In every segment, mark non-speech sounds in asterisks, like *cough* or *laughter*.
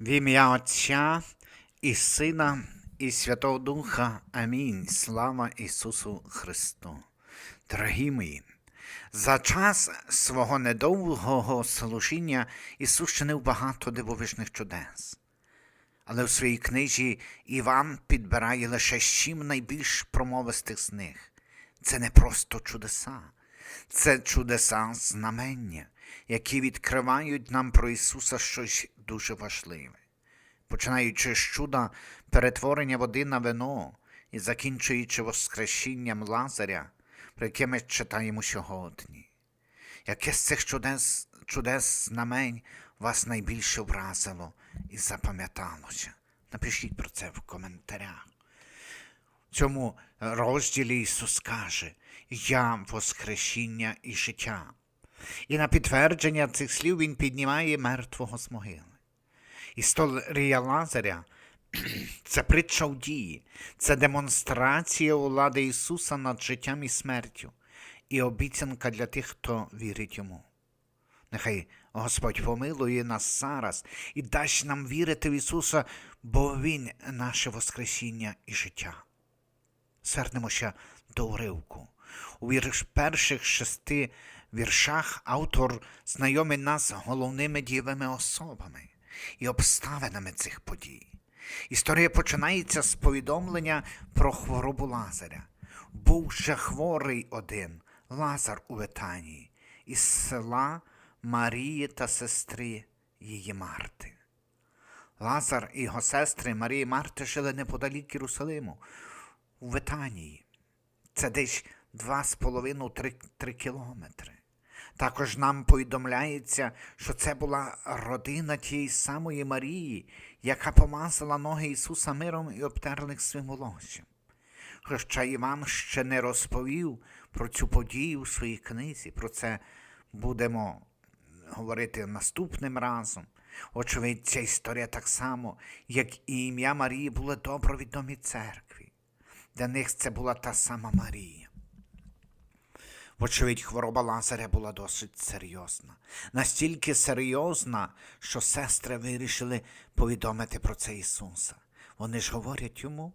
В ім'я Отця і Сина, і Святого Духа. Амінь. Слава Ісусу Христу. Дорогі мої, за час свого недовгого служіння Ісус чинив багато дивовижних чудес. Але в своїй книжі Іван підбирає лише сім найбільш промовистих з них. Це не просто чудеса, це чудеса знамення, які відкривають нам про Ісуса щось дуже важливе. Починаючи з чуда перетворення води на вино і закінчуючи воскресінням Лазаря, про яке ми читаємо сьогодні. Яке з цих чудес, чудес знамень вас найбільше вразило і запам'яталося? Напишіть про це в коментарях. В цьому розділі Ісус каже, Я воскресіння і життя. І на підтвердження цих слів Він піднімає мертвого з могили. Історія Лазаря *clears throat* це притча в дії, це демонстрація влади Ісуса над життям і смертю, і обіцянка для тих, хто вірить йому. Нехай Господь помилує нас зараз і дасть нам вірити в Ісуса, бо Він наше Воскресіння і життя. Звернемося до уривку. У перших шести віршах автор знайомить нас з головними дієвими особами і обставинами цих подій. Історія починається з повідомлення про хворобу Лазаря. Був же хворий один Лазар у Витанії, із села Марії та сестри її Марти. Лазар і його сестри Марії Марти жили неподалік Єрусалиму, у Витанії. Це десь два з половиною три кілометри. Також нам повідомляється, що це була родина тієї самої Марії, яка помазала ноги Ісуса миром і обтерла їх своїм волоссям. Хоча Іван ще не розповів про цю подію у своїй книзі, про це будемо говорити наступним разом. Очевидь, ця історія так само, як і ім'я Марії, були добро відомі церкві. Для них це була та сама Марія. Вочевидь, хвороба Лазаря була досить серйозна, настільки серйозна, що сестри вирішили повідомити про це Ісуса. Вони ж говорять йому,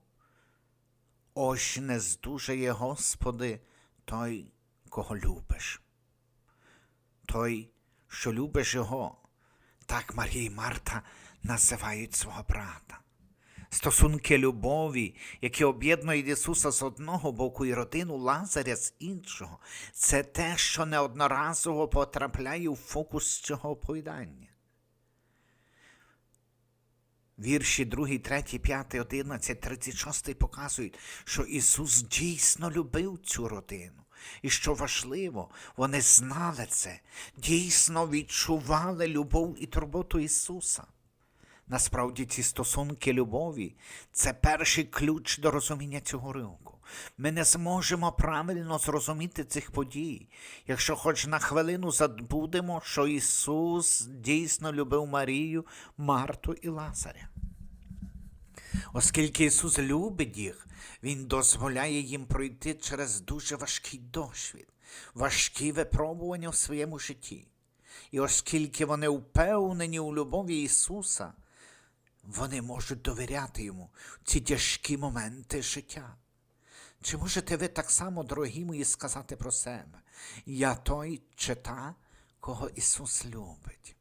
ось не здужає Господи, той, кого любиш. Той, що любиш Його, так Марія і Марта називають свого брата стосунки любові, які об'єднують Ісуса з одного боку і родину Лазаря з іншого, це те, що неодноразово потрапляє у фокус цього оповідання. Вірші 2, 3, 5, 11, 36 показують, що Ісус дійсно любив цю родину. І що важливо, вони знали це, дійсно відчували любов і турботу Ісуса. Насправді ці стосунки любові це перший ключ до розуміння цього ринку. Ми не зможемо правильно зрозуміти цих подій, якщо хоч на хвилину забудемо, що Ісус дійсно любив Марію, Марту і Лазаря. Оскільки Ісус любить їх, Він дозволяє їм пройти через дуже важкий досвід, важкі випробування в своєму житті. І оскільки вони впевнені у любові Ісуса, вони можуть довіряти йому ці тяжкі моменти життя. Чи можете ви так само, дорогі мої, сказати про себе? Я той чи та, кого Ісус любить?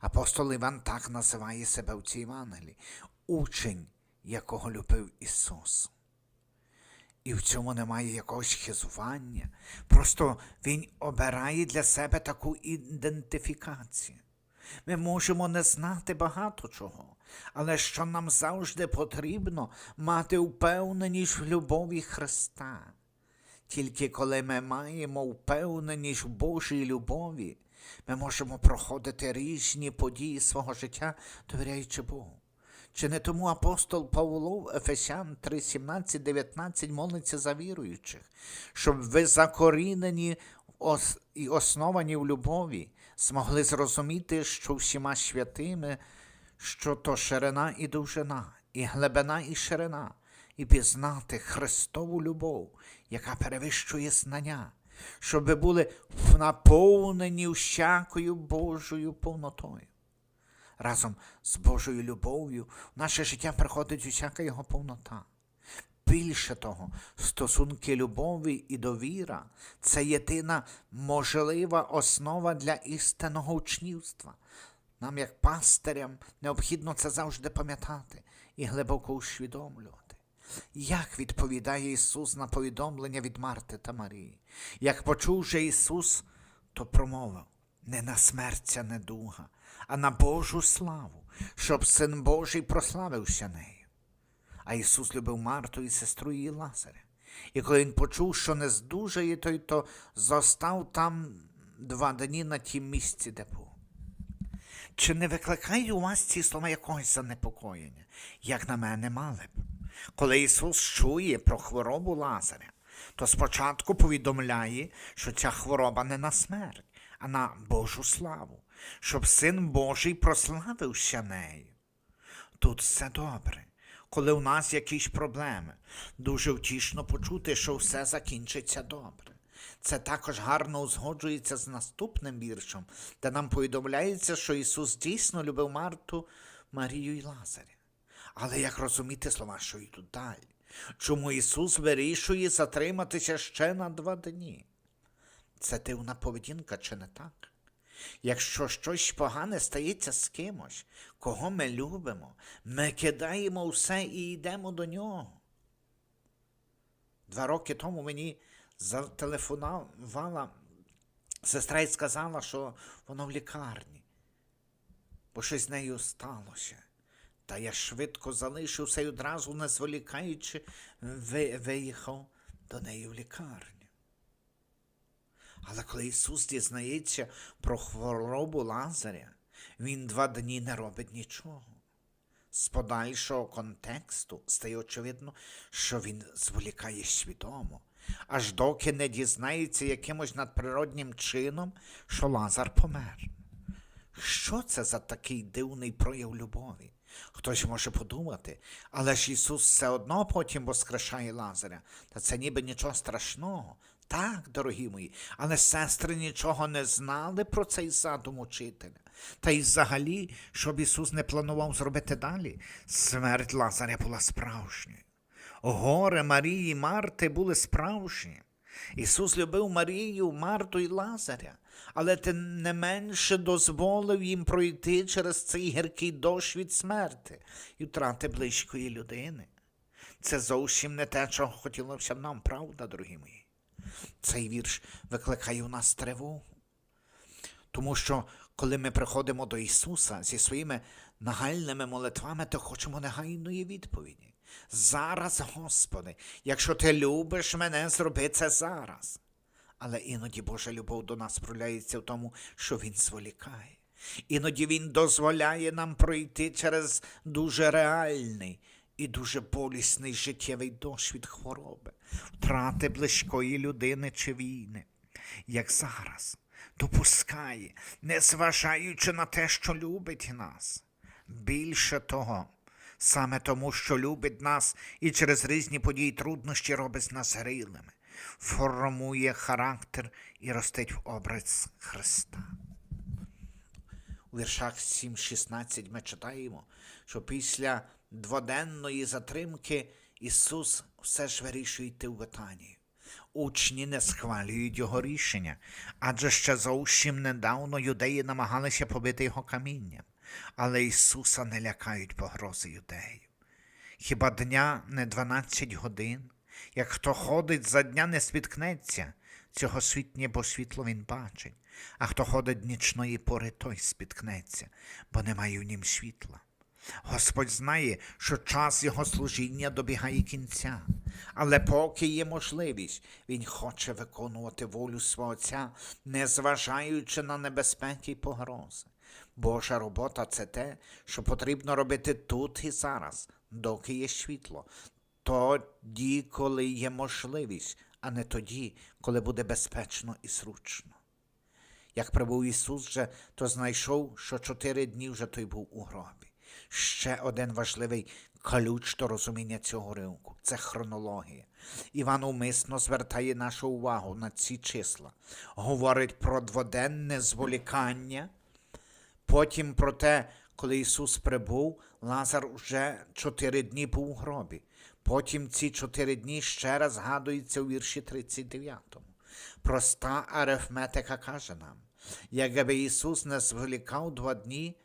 Апостол Іван так називає себе в цій Євангелії, учень, якого любив Ісус. І в цьому немає якогось хизування. Просто Він обирає для себе таку ідентифікацію. Ми можемо не знати багато чого, але що нам завжди потрібно мати впевненість в любові Христа. Тільки коли ми маємо впевненість в Божій любові, ми можемо проходити різні події свого життя, довіряючи Богу. Чи не тому апостол Павло в Ефесян 3, 17, 19 молиться за віруючих, щоб ви закорінені і основані в любові, змогли зрозуміти, що всіма святими, що то ширина і довжина, і глибина і ширина, і пізнати Христову любов, яка перевищує знання, щоб ви були наповнені всякою Божою повнотою. разом з Божою любов'ю в наше життя приходить усяка його повнота. Більше того, стосунки любові і довіра це єдина можлива основа для істинного учнівства. Нам, як пастирям, необхідно це завжди пам'ятати і глибоко усвідомлювати. Як відповідає Ісус на повідомлення від Марти та Марії? Як почув же Ісус, то промовив не на смерть ця недуга, а на Божу славу, щоб Син Божий прославився нею. А Ісус любив Марту і сестру її Лазаря. І коли він почув, що не здужає той, то зостав там два дні на тім місці, де був. Чи не викликають у вас ці слова якогось занепокоєння, як на мене мали б? Коли Ісус чує про хворобу Лазаря, то спочатку повідомляє, що ця хвороба не на смерть, а на Божу славу, щоб Син Божий прославився нею. Тут все добре. Коли у нас якісь проблеми, дуже втішно почути, що все закінчиться добре. Це також гарно узгоджується з наступним віршем, де нам повідомляється, що Ісус дійсно любив Марту, Марію і Лазаря. Але як розуміти слова, що йдуть далі? Чому Ісус вирішує затриматися ще на два дні? Це дивна поведінка, чи не так? Якщо щось погане стається з кимось, кого ми любимо, ми кидаємо все і йдемо до нього. Два роки тому мені зателефонувала сестра і сказала, що вона в лікарні, бо щось з нею сталося. Та я швидко залишився і одразу, не зволікаючи, виїхав до неї в лікарню. Але коли Ісус дізнається про хворобу Лазаря, Він два дні не робить нічого. З подальшого контексту стає очевидно, що він зволікає свідомо, аж доки не дізнається якимось надприроднім чином, що Лазар помер. Що це за такий дивний прояв любові? Хтось може подумати, але ж Ісус все одно потім воскрешає Лазаря, та це ніби нічого страшного. Так, дорогі мої, але сестри нічого не знали про цей задум учителя. Та й взагалі, щоб Ісус не планував зробити далі, смерть Лазаря була справжньою. Горе Марії і Марти були справжні. Ісус любив Марію, Марту і Лазаря, але тим не менше дозволив їм пройти через цей гіркий досвід смерти і втрати близької людини. Це зовсім не те, чого хотілося б нам, правда, дорогі мої. Цей вірш викликає у нас тривогу. Тому що коли ми приходимо до Ісуса зі своїми нагальними молитвами, то хочемо негайної відповіді. Зараз, Господи, якщо ти любиш мене, зроби це зараз. Але іноді Божа любов до нас проявляється в тому, що Він зволікає. Іноді Він дозволяє нам пройти через дуже реальний і дуже болісний життєвий досвід хвороби, втрати близької людини чи війни, як зараз допускає, незважаючи на те, що любить нас. Більше того, саме тому, що любить нас і через різні події труднощі робить нас грилими, формує характер і ростить в образ Христа. У віршах 7-16 ми читаємо, що після дводенної затримки Ісус все ж вирішує йти в Витанію. Учні не схвалюють його рішення, адже ще зовсім недавно юдеї намагалися побити його камінням, але Ісуса не лякають погрози юдеїв. Хіба дня не 12 годин? Як хто ходить за дня не спіткнеться, цього світнє, бо світло він бачить, а хто ходить нічної пори, той спіткнеться, бо немає в нім світла. Господь знає, що час його служіння добігає кінця, але поки є можливість, Він хоче виконувати волю свого Отця, незважаючи на небезпеки й погрози. Божа робота це те, що потрібно робити тут і зараз, доки є світло, тоді, коли є можливість, а не тоді, коли буде безпечно і зручно. Як прибув Ісус же, то знайшов, що чотири дні вже той був у гробі. Ще один важливий ключ до розуміння цього ривку це хронологія. Іван умисно звертає нашу увагу на ці числа, говорить про дводенне зволікання, потім про те, Коли Ісус прибув, Лазар вже чотири дні був у гробі. Потім ці чотири дні ще раз згадуються у вірші 39. Проста арифметика каже нам, якби Ісус не зволікав два дні,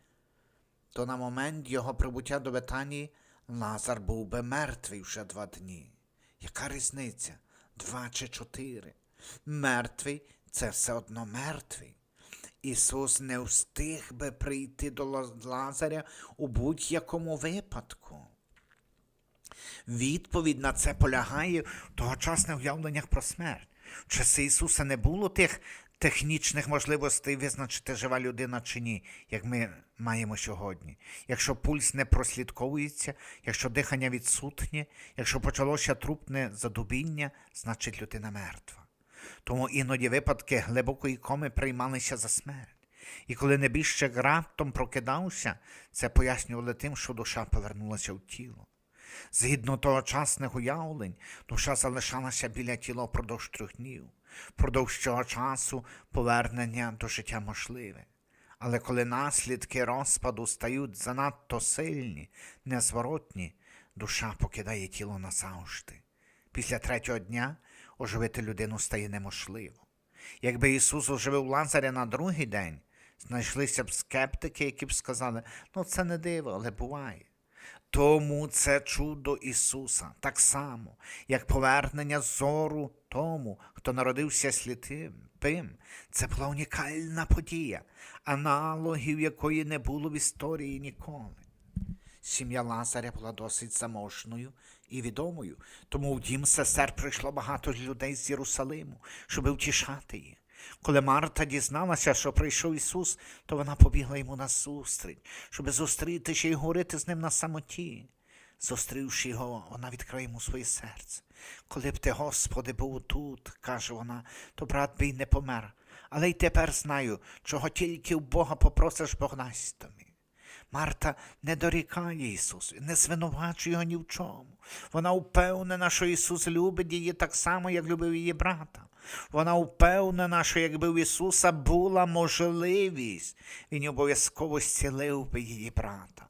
то на момент його прибуття до Бетанії Лазар був би мертвий вже два дні. Яка різниця? Два чи чотири? Мертвий це все одно мертвий. Ісус не встиг би прийти до Лазаря у будь-якому випадку. Відповідь на це полягає в тогочасних уявленнях про смерть. В часи Ісуса не було тих технічних можливостей визначити жива людина чи ні, як ми маємо сьогодні. Якщо пульс не прослідковується, якщо дихання відсутнє, якщо почалося трупне задубіння, значить людина мертва. Тому іноді випадки глибокої коми приймалися за смерть. І коли небіжчик раптом прокидався, це пояснювали тим, що душа повернулася в тіло. Згідно тогочасних уявлень, душа залишалася біля тіла впродовж трьох днів. Впродовж цього часу повернення до життя можливе. Але коли наслідки розпаду стають занадто сильні, незворотні, душа покидає тіло назавжди. Після третього дня оживити людину стає неможливо. Якби Ісус оживив Лазаря на другий день, знайшлися б скептики, які б сказали, ну це не диво, але буває. Тому це чудо Ісуса, так само, як повернення зору тому, хто народився сліпим. Це була унікальна подія, аналогів якої не було в історії ніколи. Сім'я Лазаря була досить заможною і відомою, тому в дім сестер прийшло багато людей з Єрусалиму, щоб втішати їх. Коли Марта дізналася, що прийшов Ісус, то вона побігла йому назустріч, щоб зустрітися і говорити з ним на самоті. Зустрівши його, вона відкриє йому своє серце. Коли б ти, Господи, був тут, каже вона, то брат би й не помер. Але й тепер знаю, чого тільки в Бога попросиш, Бог тобі. Марта не дорікає Ісусу, не звинувачує його ні в чому. Вона впевнена, що Ісус любить її так само, як любив її брата. Вона впевнена, що якби в Ісуса була можливість, Він обов'язково зцілив би її брата.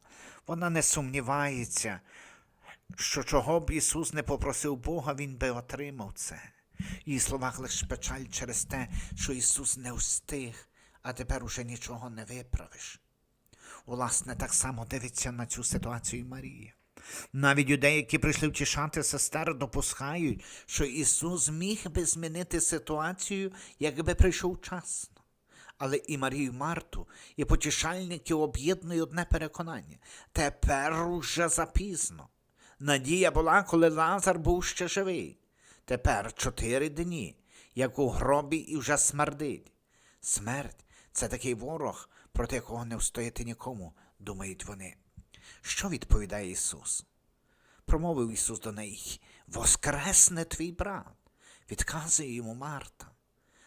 Вона не сумнівається, що чого б Ісус не попросив Бога, Він би отримав це. Її словах лише печаль через те, що Ісус не встиг, а тепер уже нічого не виправиш. Власне, так само дивиться на цю ситуацію Марія. Навіть людей, які прийшли втішати сестер, допускають, що Ісус міг би змінити ситуацію, якби прийшов вчасно. Але і Марію Марту, і потішальників об'єднує одне переконання. Тепер уже запізно. Надія була, коли Лазар був ще живий. Тепер чотири дні, як у гробі і вже смердить. Смерть це такий ворог, проти якого не встояти нікому, думають вони. Що відповідає Ісус? Промовив Ісус до неї, Воскресне твій брат, відказує йому Марта.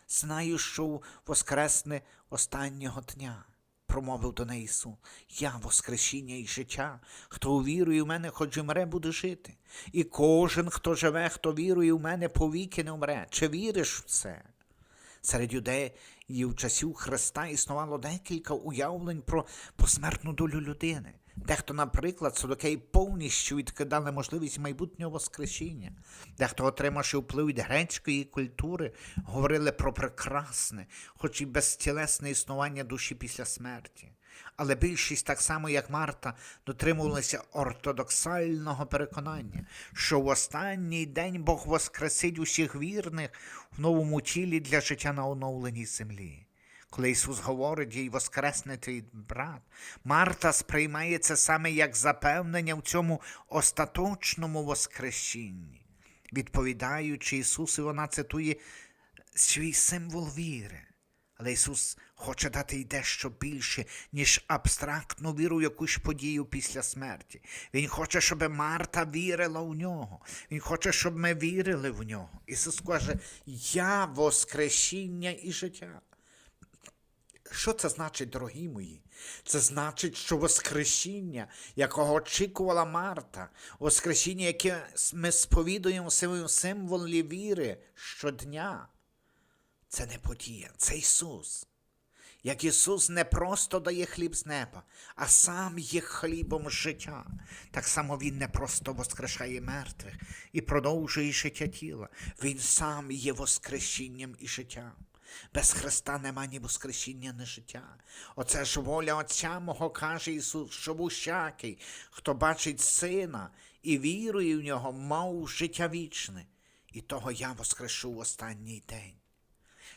Знаю, що воскресне останнього дня. Промовив до неї Ісус, я воскресіння і життя, хто увірує в мене, хоч і мре, буде жити. І кожен, хто живе, хто вірує в мене, повіки не вмре. Чи віриш в це? Серед юдеїв часів Христа існувало декілька уявлень про посмертну долю людини. Дехто, наприклад, садокеї повністю відкидали можливість майбутнього воскресіння. Дехто, отримавши вплив від грецької культури, говорили про прекрасне, хоч і безтілесне існування душі після смерті. Але більшість, так само як Марта, дотримувалася ортодоксального переконання, що в останній день Бог воскресить усіх вірних в новому тілі для життя на оновленій землі. Коли Ісус говорить їй воскресне твій брат, Марта сприймає це саме як запевнення в цьому остаточному воскресінні. Відповідаючи Ісусу, вона цитує свій символ віри. Але Ісус хоче дати й дещо більше, ніж абстрактну віру в якусь подію після смерті. Він хоче, щоб Марта вірила в нього. Він хоче, щоб ми вірили в нього. Ісус каже, Я воскресіння і життя. Що це значить, дорогі мої? Це значить, що Воскресіння, якого очікувала Марта, Воскресіння, яке ми сповідуємо в символі віри щодня, це не подія, це Ісус. як Ісус не просто дає хліб з неба, а сам є хлібом життя. Так само Він не просто воскрешає мертвих і продовжує життя тіла. Він сам є воскресінням і життям. Без Христа нема ні воскресіння, ні життя. Оце ж воля Отця мого каже Ісус, що усякий, хто бачить Сина і вірує в нього, мав життя вічне, і того я воскрешу в останній день.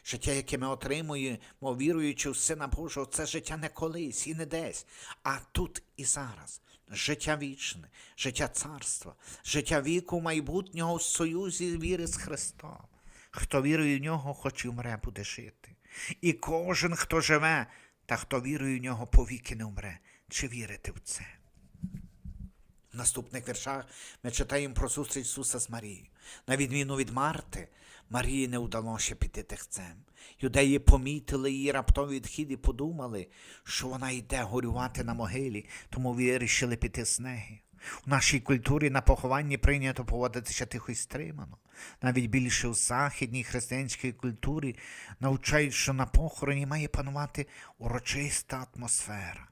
Життя, яке ми отримуємо, віруючи в Сина Божого, це життя не колись і не десь, а тут і зараз. Життя вічне, життя царства, життя віку майбутнього в союзі віри з Христом. Хто вірує в нього, хоч і вмре, буде жити. І кожен, хто живе, та хто вірує в нього, повіки не вмре. Чи вірите в це? В наступних віршах ми читаємо про зустріч Ісуса з Марією. На відміну від Марти, Марії не вдалося піти тихцем. Юдеї помітили її раптовий відхід і подумали, що вона йде горювати на могилі, тому вирішили піти з нею. У нашій культурі на похованні прийнято поводитися тихо й стримано. Навіть більше у західній християнській культурі навчають, що на похороні має панувати урочиста атмосфера.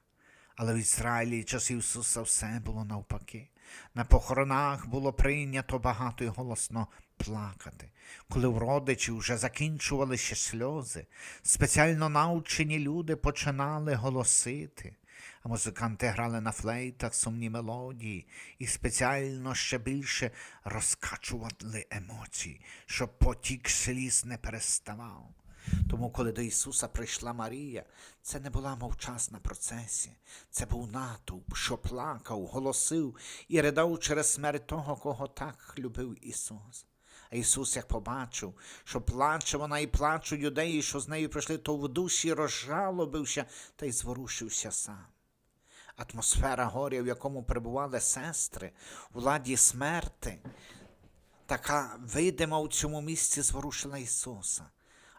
Але в Ізраїлі часів Ісуса все було навпаки. На похоронах було прийнято багато і голосно плакати. Коли в родичів вже закінчувалися сльози, спеціально навчені люди починали голосити, а музиканти грали на флейтах сумні мелодії і спеціально ще більше розкачували емоції, щоб потік сліз не переставав. Тому, коли до Ісуса прийшла Марія, це не була мовчасна процесія, це був натовп, що плакав, голосив і ридав через смерть того, кого так любив Ісус. А Ісус, як побачив, що плаче вона і плачуть юдеї, що з нею прийшли, то в душі розжалобився та й зворушився сам. Атмосфера горя, в якому перебували сестри, у владі смерти, така видима у цьому місці зворушила Ісуса.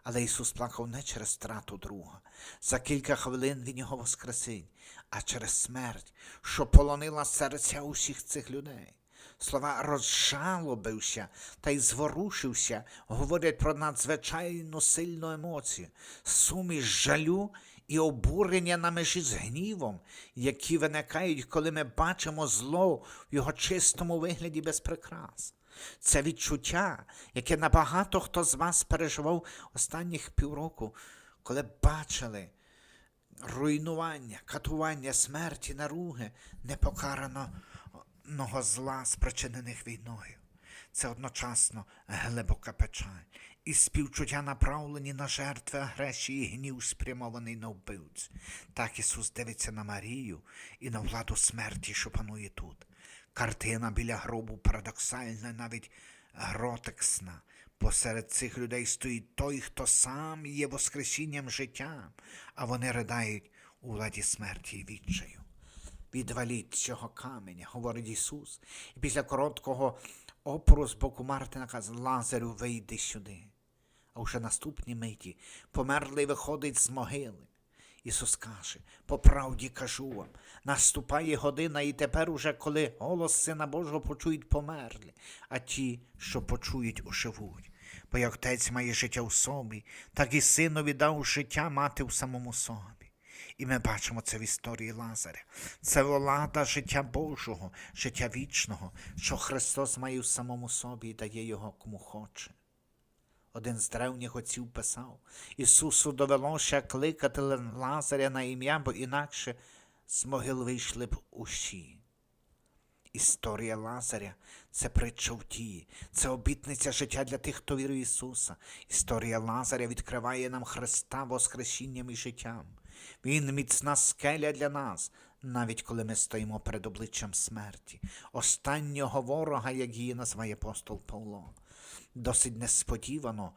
Але Ісус плакав не через страту друга. За кілька хвилин Він його воскресить, а через смерть, що полонила серця усіх цих людей. Слова розжалобився та й зворушився, говорять про надзвичайно сильну емоцію, суміш жалю і обурення на межі з гнівом, які виникають, коли ми бачимо зло в його чистому вигляді без прикрас. Це відчуття, яке набагато хто з вас переживав останніх півроку, коли бачили руйнування, катування, смерті, наруги непокараного зла, спричинених війною. Це одночасно глибока печаль і співчуття направлені на жертви агресії, і гнів спрямований на вбивць. Так Ісус дивиться на Марію і на владу смерті, що панує тут. Картина біля гробу парадоксальна, навіть гротексна. Посеред цих людей стоїть той, хто сам є воскресінням життя, а вони riдають у владі смерті і відчаю. Відваліть цього каменя, говорить Ісус, і після короткого опору з боку Марти наказ Лазарю вийди сюди. А вже наступній миті померлий виходить з могили. Ісус каже, по правді кажу вам, наступає година, і тепер уже, коли голос Сина Божого почують померлі, а ті, що почують, оживуть. Бо як отець має життя у собі, так і синові дав життя мати в самому собі. І ми бачимо це в історії Лазаря. Це влада життя Божого, життя вічного, що Христос має в самому собі і дає його кому хоче. Один з древніх отців писав, Ісусу довелося кликати Лазаря на ім'я, бо інакше з могил вийшли б усі. Історія Лазаря це притча в тії, це обітниця життя для тих, хто вірує Ісуса. Історія Лазаря відкриває нам Христа воскресінням і життям. Він міцна скеля для нас, навіть коли ми стоїмо перед обличчям смерті, останнього ворога, як її називає апостол Павло. Досить несподівано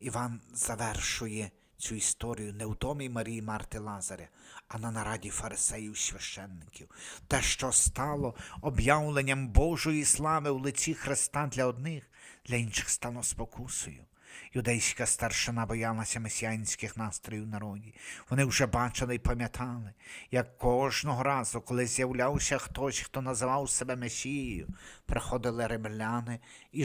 Іван завершує цю історію не в домі Марії Марти Лазаря, а на нараді фарисеїв священників. Те, що стало об'явленням Божої слави у лиці Христа для одних, для інших стало спокусою. Юдейська старшина боялася месіанських настроїв народі. Вони вже бачили і пам'ятали, як кожного разу, коли з'являвся хтось, хто називав себе Месією, приходили римляни і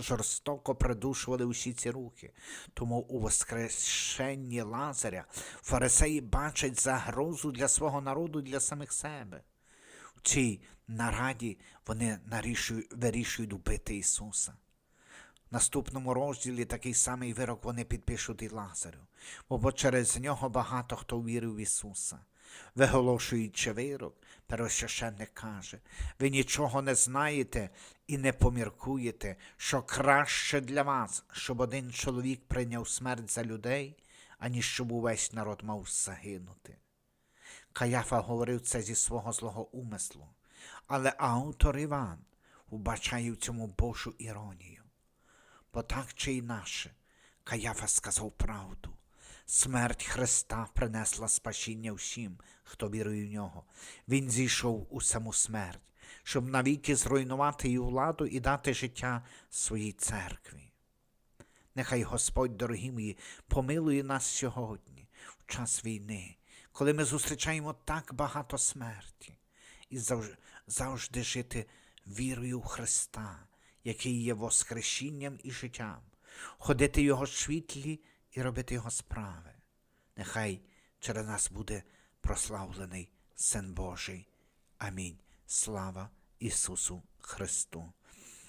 жорстоко придушували усі ці рухи. Тому у воскрешенні Лазаря фарисеї бачать загрозу для свого народу, для самих себе. В цій нараді вони вирішують вбити Ісуса. Наступному розділі такий самий вирок вони підпишуть і Лазарю, бо, через нього багато хто вірив в Ісуса. Виголошуючи вирок, первосвященник каже, ви нічого не знаєте і не поміркуєте, що краще для вас, щоб один чоловік прийняв смерть за людей, аніж щоб увесь народ мав загинути. Каяфа говорив це зі свого злого умислу, але автор Іван вбачає в цьому Божу іронію. Бо так чи інакше, Каяфа сказав правду. Смерть Христа принесла спасіння всім, хто вірує в нього. Він зійшов у саму смерть, щоб навіки зруйнувати її владу і дати життя своїй церкві. Нехай Господь, дорогі мої, помилує нас сьогодні, в час війни, коли ми зустрічаємо так багато смерті, і завжди, жити вірою в Христа, який є воскресінням і життям, ходити Його світлі і робити Його справи. Нехай через нас буде прославлений Син Божий. Амінь. Слава Ісусу Христу.